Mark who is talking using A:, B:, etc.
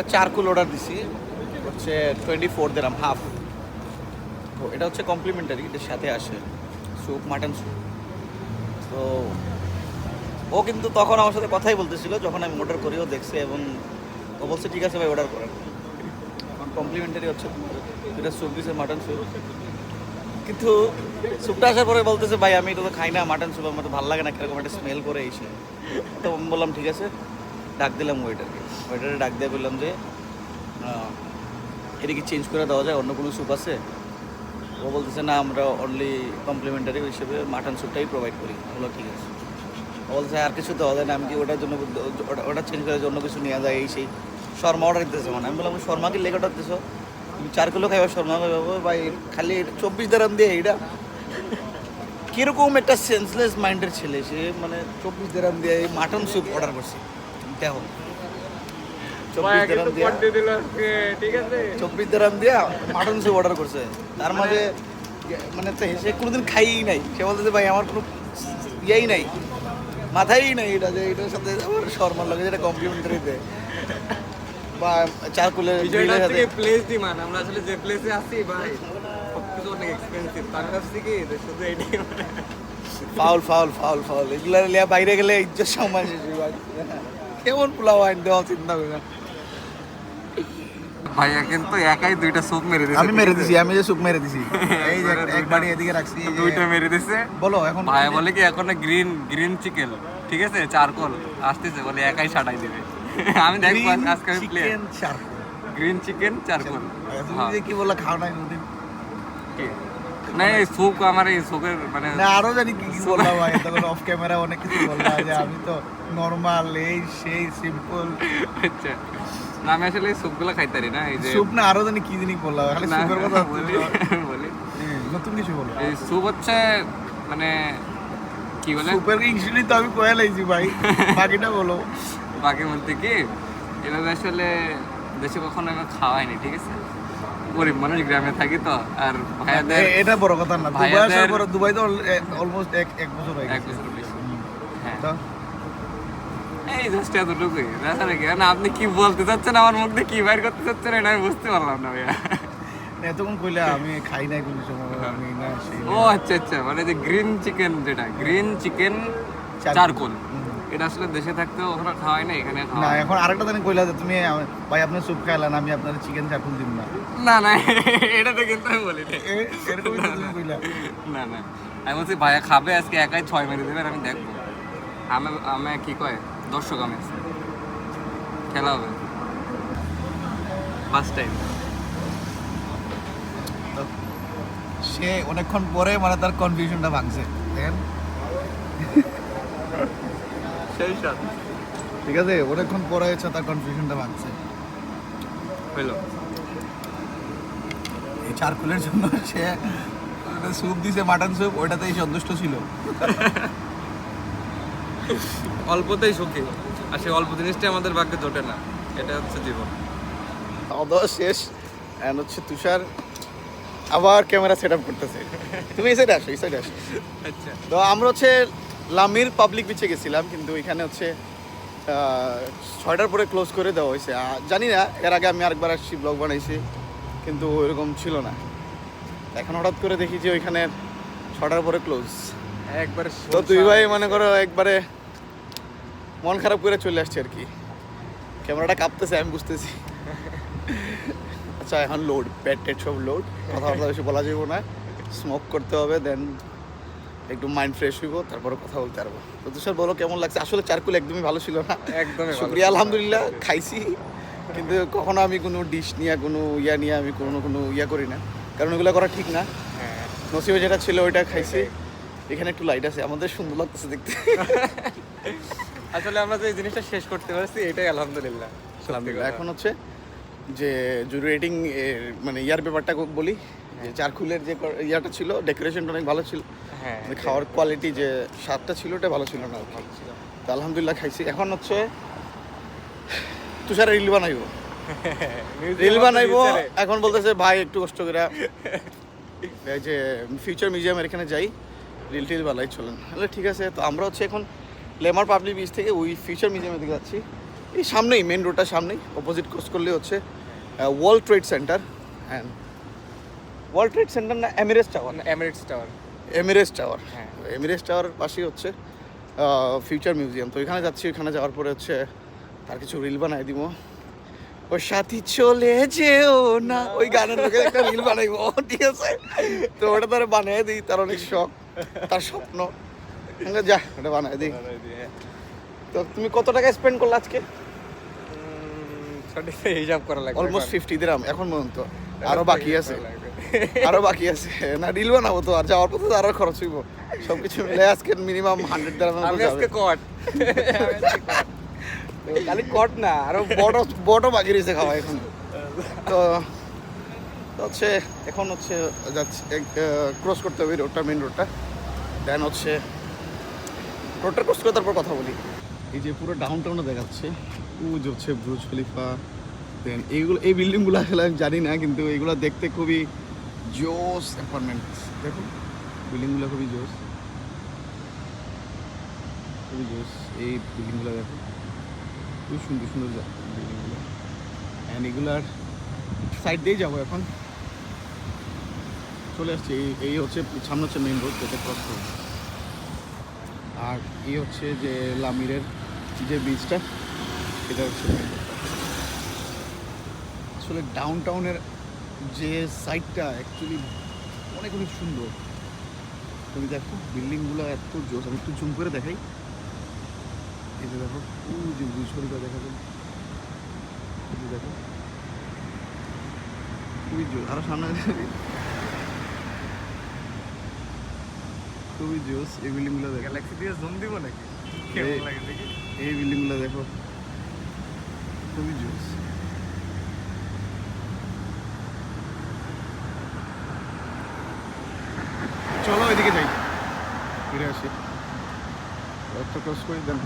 A: একটা charcoal order দিছি। হচ্ছে টোয়েন্টি ফোর দিলাম হাফ তো এটা হচ্ছে কমপ্লিমেন্টারি এটার সাথে আসে স্যুপ মাটন স্যুপ তো ও কিন্তু তখন আমার সাথে কথাই বলতেছিল, যখন আমি অর্ডার করি, ও দেখছে এবং ও বলছে, ঠিক আছে ভাই অর্ডার করেন। এখন কমপ্লিমেন্টারি হচ্ছে এটা স্যুপ দিছে মাটন স্যুপ কিন্তু স্যুপটা আসার পরে বলতেছে, ভাই, আমি এটা তো খাই না মাটন স্যুপ আমার তো ভালো লাগে না, কীরকম একটা স্মেল করে এসে তো বললাম, ঠিক আছে। ডাক দিলাম ওয়েটারকে ওয়েটারে ডাক দিয়ে বললাম যে এটা কি চেঞ্জ করে দেওয়া যায়, অন্য কোনো স্যুপ আছে? ও বলতেছে, না, আমরা অনলি কমপ্লিমেন্টারি হিসেবে মাটন স্যুপটাই প্রোভাইড করি। বলো ঠিক আছে। ও বলছে আর কিছু দেওয়া যায় না, আমি কি ওটার জন্য ওটা- চেঞ্জ করে অন্য কিছু নেওয়া যায়? এই সেই শর্মা অর্ডার দিতেছে মানে। আমি বললাম শর্মা কি লেগে অর্ডার দিতেছো তুমি চার কিলো খাইবা, শর্মা খাইবা ভাই, খালি চব্বিশ দারাম দিয়ে এইটা? কীরকম একটা সেন্সলেস মাইন্ডের ছেলে, সে মানে চব্বিশ দারাম দিয়ে মাটন স্যুপ অর্ডার করছে। দেখো চব্বিশ দারাম দিয়ে।
B: ঠিক
A: চব্বিশ দারাম দিয়ে মাটন অর্ডার করছে। তার মাঝে মানে সে কোনোদিন খাইই নাই। সে বলতেছে ভাই আমার কোনো ইয়েই নাই। মাথায় নাই এটা যে এটার সাথে আমার শর্মার লাগে যেটা কমপ্লিমেন্টারি দেয় বা চারকুলের
B: বিষয়টা হচ্ছে
A: সাথে
B: কি আমরা আসলে যে প্লেসে আছি ভাই সবকিছু অনেক এক্সপেন্সিভ তার কাছ থেকে শুধু এটাই মানে
A: ফাউল ফাউল ফাউল ফাউল। এগুলা লিয়া বাইরে গেলে ইজ্জত সম্মান শেষ। কেমন পোলাও আইন দেওয়া চিন্তা করে
B: ভাইয়া কিন্তু একাই দুইটা স্যুপ মেরে দিয়েছে
A: আমি মেরে দিছি আমি যে সুপ মেরে দিছি। এই যে এক- বাড়ি এদিকে রাখছি
B: দুইটা মেরে দিছে।
A: বলো এখন
B: ভাইয়া বলে কি এখন গ্রিন গ্রিন চিকেন ঠিক আছে? চারকোল। আসতেছে বলে একাই সাটাই দেবে। আমি দেখব আজকে আমি প্লে গ্রিন চিকেন চারকোল।
A: তুমি যে কি বললা খাও নাই কোনদিন
B: না এই আমার এই স্যুপের মানে
A: না আরও জানি কি কি বললাম ভাই তখন অফ ক্যামেরা অনেক কিছু বললাম যে আমি তো নরমাল এই সেই সিম্পল
B: আচ্ছা। না আমি আসলে এই খাইতারি না এই যে
A: সুপ না আরও জানি কি জিনিস বললাম খালি সুপের কথা
B: বলি বলি।
A: নতুন কিছু বলো।
B: এই হচ্ছে মানে কি বলে?
A: সুপের তো আমি কয়ে লাইছি ভাই। বাকিটা বলো।
B: বাকি বলতে কি এভাবে আসলে দেশে কখনো আমি খাওয়াইনি ঠিক আছে? গরিব মানুষ গ্রামে থাকি তো আর ভাইয়াদের
A: এটা বড় কথা না দুবাই আসার পর দুবাই তো অলমোস্ট এক এক বছর হয়ে
B: এক
A: গেছে।
B: বছর বেশি। হ্যাঁ। এই জাস্ট এতটুকুই। তাছাড়া কি না আপনি কি বলতে চাচ্ছেন আমার মুখ দিয়ে কি বাইর করতে চাচ্ছেন এটা আমি বুঝতে পারলাম না ভাইয়া।
A: এতক্ষণ কইলে আমি খাই নাই কোনো সময় আমি না
B: ও আচ্ছা আচ্ছা মানে যে গ্রিন চিকেন যেটা গ্রিন চিকেন
A: চারকোল।
B: এটা আসলে দেশে থাকতেও ওখানে খাওয়াই না এখানে
A: না এখন আরেকটা জানি কইলা যে তুমি আম- ভাই আপনার স্যুপ খাইলেন আমি আপনার চিকেন চাকুল দিন না।
B: না না এটা তো কিন্তু আমি বলি নাই।
A: এ- এরকমই তো তুমি কইলা।
B: না না। আমি বলছি ভাইয়া খাবে আজকে একাই ছয় মেরে দেবে আর আমি দেখব। আমি আমি কি কয়? দর্শক আমি আছি। খেলা হবে। ফার্স্ট টাইম
A: তো সে অনেকক্ষণ পরে মানে তার কনফিউশনটা ভাঙছে। দেখেন।
B: সেই সাথ
A: ঠিক আছে অনেকক্ষণ পরে হচ্ছে তার কনফিউশনটা ভাঙছে
B: হইল।
A: এই চারকুলের জন্য সে স্যুপ দিছে মাটন স্যুপ ওইটাতেই সন্তুষ্ট ছিল।
B: অল্পতেই সুখী। আর সেই অল্প জিনিসটা আমাদের ভাগ্যে জোটে না। এটা হচ্ছে জীবন।
A: খাওয়া শেষ অ্যান্ড হচ্ছে তুষার আবার ক্যামেরা সেট আপ করতেছে। তুমি এই সাইডে আসো এই সাইডে আসো।
B: আচ্ছা।
A: তো আমরা হচ্ছে লামির পাবলিক বিচে গেছিলাম কিন্তু এখানে হচ্ছে ছয়টার পরে ক্লোজ করে দেওয়া হয়েছে। জানি না এর আগে আমি আরেকবার আসছি ব্লগ বানাইছি কিন্তু ওইরকম ছিল না। এখন হঠাৎ করে দেখি যে ওইখানে ছটার পরে ক্লোজ
B: একবার
A: তো তুই ভাই মনে করো একবারে মন খারাপ করে চলে আসছে আর কি। ক্যামেরাটা কাঁপতেছে আমি বুঝতেছি। আচ্ছা এখন লোড প্যাট টেট সব লোড কথাবার্তা বেশি বলা যাবে না। স্মোক করতে হবে দেন একটু মাইন্ড ফ্রেশ হইব তারপরে কথা বলতে পারব। তো তুষার বলো কেমন লাগছে? আসলে চারকুল একদমই ভালো ছিল না।
B: একদমই
A: শুক্রিয়া আলহামদুলিল্লাহ খাইছি। কিন্তু কখনো আমি কোনো ডিশ নিয়ে কোনো ইয়া নিয়ে আমি কোনো কোনো ইয়া করি না। কারণ ওগুলো করা ঠিক না।
B: হ্যাঁ।
A: নসিবে যেটা ছিল ওইটা খাইছি। এখানে একটু লাইট আছে। আমাদের সুন্দর লাগতেছে দেখতে।
B: আসলে আমরা যে এই জিনিসটা শেষ করতে পারছি এটাই আলহামদুলিল্লাহ।
A: আলহামদুলিল্লাহ। এখন হচ্ছে যে জুরি রেটিং মানে ইয়ার ব্যাপারটা বলি যে চারকুলের যে ইয়াটা ছিল ডেকোরেশনটা অনেক ভালো ছিল।
B: হ্যাঁ
A: মানে খাওয়ার কোয়ালিটি যে স্বাদটা ছিল ওটা ভালো ছিল না তো আলহামদুলিল্লাহ খাইছি। এখন হচ্ছে তুষার রিল বানাইবো। রিল বানাইবো। এখন বলতেছে ভাই একটু কষ্ট করে এই যে ফিউচার মিউজিয়ামের এখানে যাই রিল টিল বানাই চলেন। তাহলে ঠিক আছে। তো আমরা হচ্ছে এখন লেমার পাবলিক বিচ থেকে ওই ফিউচার মিউজিয়ামের দিকে যাচ্ছি। এই সামনেই মেন রোডটার সামনেই অপোজিট ক্রস করলে হচ্ছে world trade centre and world trade centre না এমিরেটস টাওয়ার?
B: না এমিরেটস টাওয়ার।
A: Emirates tower.
B: হ্যাঁ।
A: এমিরেটস টাওয়ারের পাশেই হচ্ছে ফিউচার মিউজিয়াম। তো এখানে যাচ্ছি ওখানে যাওয়ার পরে হচ্ছে তার কিছু রিল বানাই দিব। ও সাথী চলে যেও না। ওই গানের লোকে একটা রিল বানাইবো। ঠিক আছে। তো ওটা তার বানিয়ে দিই তার অনেক শখ তার স্বপ্ন। যা ওটা বানিয়ে দিই। তো তুমি কত টাকা স্পেন্ড করলে আজকে?
B: হিসাব করা লাগবে
A: অলমোস্ট ফিফটি দিরাম এখন পর্যন্ত। আরও বাকি আছে। আরও বাকি আছে। না রিল বানাবো তো আর যাওয়ার পথে আরও খরচ হইব। সবকিছু মিলে আজকে মিনিমাম হান্ড্রেড দিরামের
B: আমি আজকে কট খালি কট না আরও
A: বড় বড় বাকি রয়েছে খাওয়া এখন। তো তো হচ্ছে এখন হচ্ছে যাচ্ছে ক্রস করতে হবে রোডটা মেন রোডটা দেন হচ্ছে রোডটা ক্রস করে তারপর কথা বলি। এই যে পুরো ডাউন টাউনও দেখাচ্ছে ও যে হচ্ছে ব্রুজ খলিফা দেন এইগুলো এই বিল্ডিংগুলো আসলে আমি জানি না কিন্তু এইগুলো দেখতে খুবই জোস অ্যাপার্টমেন্ট দেখুন, বিল্ডিংগুলো খুবই জোস খুবই জোস এই বিল্ডিংগুলো দেখো খুব সুন্দর সুন্দর বিল্ডিংগুলো। অ্যান্ড এগুলার সাইড দিয়েই যাব এখন। চলে আসছে, এই এই হচ্ছে, সামনে হচ্ছে মেইন রোড যেটা ক্রস করব আর এই হচ্ছে যে লামিরের যে বীজটা এটা হচ্ছে আসলে ডাউন টাউনের যে সাইডটা অ্যাকচুয়ালি অনেক অনেক সুন্দর। তুমি দেখো বিল্ডিংগুলো এত জোস আমি একটু জুম করে দেখাই। এই যে দেখো যে ব্রিজ দেখা যায় এই যে দেখো খুবই জোস আরও সামনে খুবই জোস এই বিল্ডিংগুলো দেখো।
B: গ্যালাক্সি দিয়ে জুম দিব নাকি?
A: এই বিল্ডিংগুলো দেখো? খুবই জোস চলো এদিকে যাই। ফিরে আসি। একটা ক্রস করে দেন।